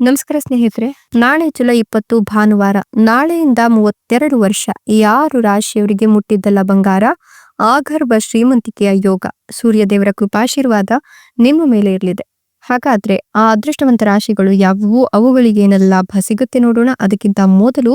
ನಮಸ್ಕಾರ ಸ್ನೇಹಿತರೆ, ನಾಳೆ ಜುಲೈ ಇಪ್ಪತ್ತು, ಭಾನುವಾರ, ನಾಳೆಯಿಂದ ಮೂವತ್ತೆರಡು ವರ್ಷ ಯಾರು ರಾಶಿಯವರಿಗೆ ಮುಟ್ಟಿದ್ದಲ್ಲ ಬಂಗಾರ ಆಗರ್ಭ ಶ್ರೀಮಂತಿಕೆಯ ಯೋಗ. ಸೂರ್ಯ ದೇವರ ಕೃಪಾಶೀರ್ವಾದ ನಿಮ್ಮ ಮೇಲೆ ಇರಲಿದೆ. ಹಾಗಾದ್ರೆ ಆ ಅದೃಷ್ಟವಂತ ರಾಶಿಗಳು ಯಾವುವು? ಅವುಗಳಿಗೆ ಏನೆಲ್ಲ ಲಾಭ ಸಿಗುತ್ತೆ ನೋಡೋಣ. ಅದಕ್ಕಿಂತ ಮೊದಲು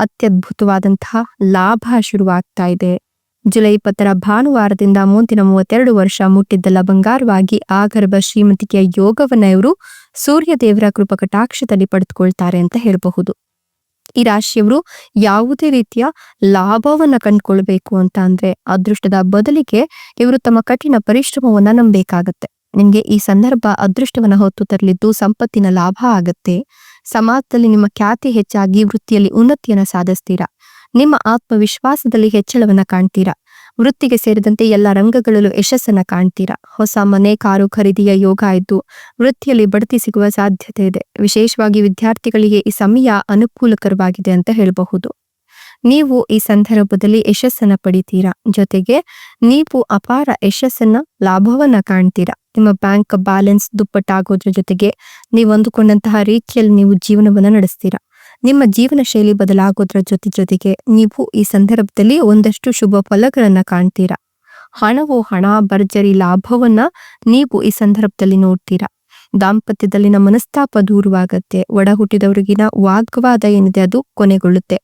ಅತ್ಯದ್ಭುತವಾದಂತಹ ಲಾಭ ಶುರುವಾಗ್ತಾ ಇದೆ. ಜುಲೈ ಇಪ್ಪತ್ತರ ಭಾನುವಾರದಿಂದ ಮುಂದಿನ ಮೂವತ್ತೆರಡು ವರ್ಷ ಮುಟ್ಟಿದ್ದಲ್ಲ ಬಂಗಾರವಾಗಿ ಆಗರ್ಭ ಶ್ರೀಮಂತಿಕೆಯ ಯೋಗವನ್ನ ಇವರು ಸೂರ್ಯ ದೇವರ ಕೃಪಕಟಾಕ್ಷದಲ್ಲಿ ಪಡೆದುಕೊಳ್ತಾರೆ ಅಂತ ಹೇಳಬಹುದು. ಈ ರಾಶಿಯವರು ಯಾವುದೇ ರೀತಿಯ ಲಾಭವನ್ನ ಕಂಡುಕೊಳ್ಬೇಕು ಅಂತ ಅಂದ್ರೆ ಅದೃಷ್ಟದ ಬದಲಿಗೆ ಇವರು ತಮ್ಮ ಕಠಿಣ ಪರಿಶ್ರಮವನ್ನ ನಂಬೇಕಾಗತ್ತೆ ನಿಮ್ಗೆ ಈ ಸಂದರ್ಭ ಅದೃಷ್ಟವನ್ನ ಹೊತ್ತು ತರಲಿದ್ದು ಸಂಪತ್ತಿನ ಲಾಭ ಆಗತ್ತೆ. ಸಮಾಜದಲ್ಲಿ ನಿಮ್ಮ ಖ್ಯಾತಿ ಹೆಚ್ಚಾಗಿ ವೃತ್ತಿಯಲ್ಲಿ ಉನ್ನತಿಯನ್ನ ಸಾಧಿಸ್ತೀರಾ? ನಿಮ್ಮ ಆತ್ಮವಿಶ್ವಾಸದಲ್ಲಿ ಹೆಚ್ಚಳವನ್ನ ಕಾಣ್ತೀರಾ? ವೃತ್ತಿಗೆ ಸೇರಿದಂತೆ ಎಲ್ಲ ರಂಗಗಳಲ್ಲೂ ಯಶಸ್ಸನ್ನ ಕಾಣ್ತೀರಾ? ಹೊಸ ಮನೆ, ಕಾರು ಖರೀದಿಯ ಯೋಗ ಇದ್ದು ವೃತ್ತಿಯಲ್ಲಿ ಬಡ್ತಿ ಸಿಗುವ ಸಾಧ್ಯತೆ ಇದೆ. ವಿಶೇಷವಾಗಿ ವಿದ್ಯಾರ್ಥಿಗಳಿಗೆ ಈ ಸಮಯ ಅನುಕೂಲಕರವಾಗಿದೆ ಅಂತ ಹೇಳಬಹುದು. ನೀವು ಈ ಸಂದರ್ಭದಲ್ಲಿ ಯಶಸ್ಸನ್ನ ಪಡಿತೀರಾ? ಜೊತೆಗೆ ನೀವು ಅಪಾರ ಯಶಸ್ಸನ್ನ, ಲಾಭವನ್ನ ಕಾಣ್ತೀರಾ? ನಿಮ್ಮ ಬ್ಯಾಂಕ್ ಬ್ಯಾಲೆನ್ಸ್ ದುಪ್ಪಟ್ಟಾಗೋದ್ರ ಜೊತೆಗೆ ನೀವು ಅಂದುಕೊಂಡಂತಹ ರೀತಿಯಲ್ಲಿ ನೀವು ಜೀವನವನ್ನು ನಡೆಸ್ತೀರಾ? ನಿಮ್ಮ ಜೀವನ ಶೈಲಿ ಬದಲಾಗೋದ್ರ ಜೊತೆ ಜೊತೆಗೆ ನೀವು ಈ ಸಂದರ್ಭದಲ್ಲಿ ಒಂದಷ್ಟು ಶುಭ ಫಲಗಳನ್ನ ಕಾಣ್ತೀರಾ? ಹಣವು ಹಣ, ಭರ್ಜರಿ, ಲಾಭವನ್ನ ನೀವು ಈ ಸಂದರ್ಭದಲ್ಲಿ ನೋಡ್ತೀರಾ? ದಾಂಪತ್ಯದಲ್ಲಿನ ಮನಸ್ತಾಪ ದೂರವಾಗತ್ತೆ, ಒಡಹುಟ್ಟಿದವರಿಗಿನ ವಾಗ್ವಾದ ಏನಿದೆ ಅದು ಕೊನೆಗೊಳ್ಳುತ್ತೆ.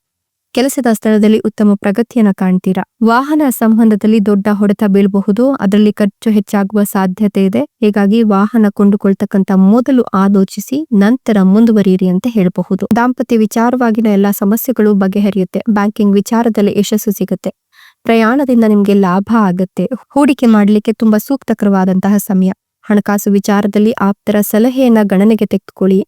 ಕೆಲಸದ ಸ್ಥಳದಲ್ಲಿ ಉತ್ತಮ ಪ್ರಗತಿಯನ್ನು ಕಾಣ್ತೀರಾ? ವಾಹನ ಸಂಬಂಧದಲ್ಲಿ ದೊಡ್ಡ ಹೊಡೆತ ಬೀಳಬಹುದು, ಅದರಲ್ಲಿ ಖರ್ಚು ಹೆಚ್ಚಾಗುವ ಸಾಧ್ಯತೆ ಇದೆ. ಹೀಗಾಗಿ ವಾಹನ ಕೊಂಡುಕೊಳ್ತಕ್ಕಂತ ಮೊದಲು ಆಲೋಚಿಸಿ, ನಂತರ ಮುಂದುವರಿಯಿರಿ ಅಂತ ಹೇಳಬಹುದು. ದಾಂಪತ್ಯ ವಿಚಾರವಾಗಿನ ಎಲ್ಲಾ ಸಮಸ್ಯೆಗಳು ಬಗೆಹರಿಯುತ್ತೆ. ಬ್ಯಾಂಕಿಂಗ್ ವಿಚಾರದಲ್ಲಿ ಯಶಸ್ಸು ಸಿಗುತ್ತೆ. ಪ್ರಯಾಣದಿಂದ ನಿಮ್ಗೆ ಲಾಭ ಆಗತ್ತೆ. ಹೂಡಿಕೆ ಮಾಡಲಿಕ್ಕೆ ತುಂಬಾ ಸೂಕ್ತಕರವಾದಂತಹ ಸಮಯ. ಹಣಕಾಸು ವಿಚಾರದಲ್ಲಿ ಆಪ್ತರ ಸಲಹೆಯನ್ನ ಗಣನೆಗೆ ತೆಗೆದುಕೊಳ್ಳಿ.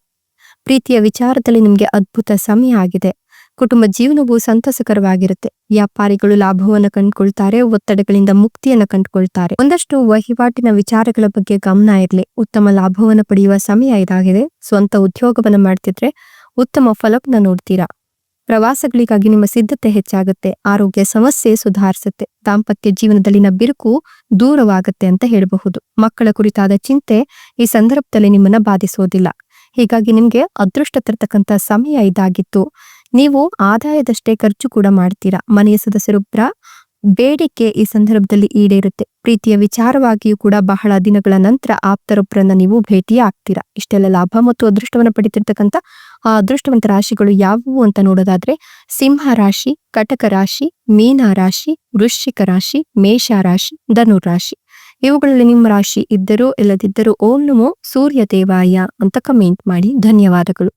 ಪ್ರೀತಿಯ ವಿಚಾರದಲ್ಲಿ ನಿಮ್ಗೆ ಅದ್ಭುತ ಸಮಯ ಆಗಿದೆ. ಕುಟುಂಬ ಜೀವನವು ಸಂತಸಕರವಾಗಿರುತ್ತೆ. ವ್ಯಾಪಾರಿಗಳು ಲಾಭವನ್ನು ಕಂಡುಕೊಳ್ತಾರೆ, ಒತ್ತಡಗಳಿಂದ ಮುಕ್ತಿಯನ್ನ ಕಂಡುಕೊಳ್ತಾರೆ. ಒಂದಷ್ಟು ವಹಿವಾಟಿನ ವಿಚಾರಗಳ ಬಗ್ಗೆ ಗಮನ ಇರಲಿ. ಉತ್ತಮ ಲಾಭವನ್ನು ಪಡೆಯುವ ಸಮಯ ಇದಾಗಿದೆ. ಸ್ವಂತ ಉದ್ಯೋಗವನ್ನ ಮಾಡ್ತಿದ್ರೆ ಉತ್ತಮ ಫಲವನ್ನ ನೋಡ್ತೀರಾ? ಪ್ರವಾಸಗಳಿಗಾಗಿ ನಿಮ್ಮ ಸಿದ್ಧತೆ ಹೆಚ್ಚಾಗುತ್ತೆ. ಆರೋಗ್ಯ ಸಮಸ್ಯೆ ಸುಧಾರಿಸುತ್ತೆ. ದಾಂಪತ್ಯ ಜೀವನದಲ್ಲಿನ ಬಿರುಕು ದೂರವಾಗುತ್ತೆ ಅಂತ ಹೇಳಬಹುದು. ಮಕ್ಕಳ ಕುರಿತಾದ ಚಿಂತೆ ಈ ಸಂದರ್ಭದಲ್ಲಿ ನಿಮ್ಮನ್ನ ಬಾಧಿಸೋದಿಲ್ಲ. ಹೀಗಾಗಿ ನಿಮ್ಗೆ ಅದೃಷ್ಟ ತರತಕ್ಕಂತ ಸಮಯ ಇದಾಗಿತ್ತು. ನೀವು ಆದಾಯದಷ್ಟೇ ಖರ್ಚು ಕೂಡ ಮಾಡ್ತೀರಾ? ಮನೆಯ ಸದಸ್ಯರೊಬ್ಬರ ಬೇಡಿಕೆ ಈ ಸಂದರ್ಭದಲ್ಲಿ ಈಡೇರುತ್ತೆ. ಪ್ರೀತಿಯ ವಿಚಾರವಾಗಿಯೂ ಕೂಡ ಬಹಳ ದಿನಗಳ ನಂತರ ಆಪ್ತರೊಬ್ಬರನ್ನ ನೀವು ಭೇಟಿ ಆಗ್ತೀರಾ ಇಷ್ಟೆಲ್ಲ ಲಾಭ ಮತ್ತು ಅದೃಷ್ಟವನ್ನು ಆ ಅದೃಷ್ಟವಂತ ರಾಶಿಗಳು ಯಾವುವು ಅಂತ ನೋಡೋದಾದ್ರೆ, ಸಿಂಹ ರಾಶಿ, ಕಟಕ ರಾಶಿ, ಮೀನ ರಾಶಿ, ವೃಶ್ಚಿಕ ರಾಶಿ, ಮೇಷ ರಾಶಿ ಧನು ರಾಶಿ. ಇವುಗಳಲ್ಲಿ ನಿಮ್ಮ ರಾಶಿ ಇದ್ದರೂ ಇಲ್ಲದಿದ್ದರೂ ಓಂ ನಮೋ ಸೂರ್ಯ ದೇವಾಯ ಅಂತ ಕಮೆಂಟ್ ಮಾಡಿ ಧನ್ಯವಾದಗಳು.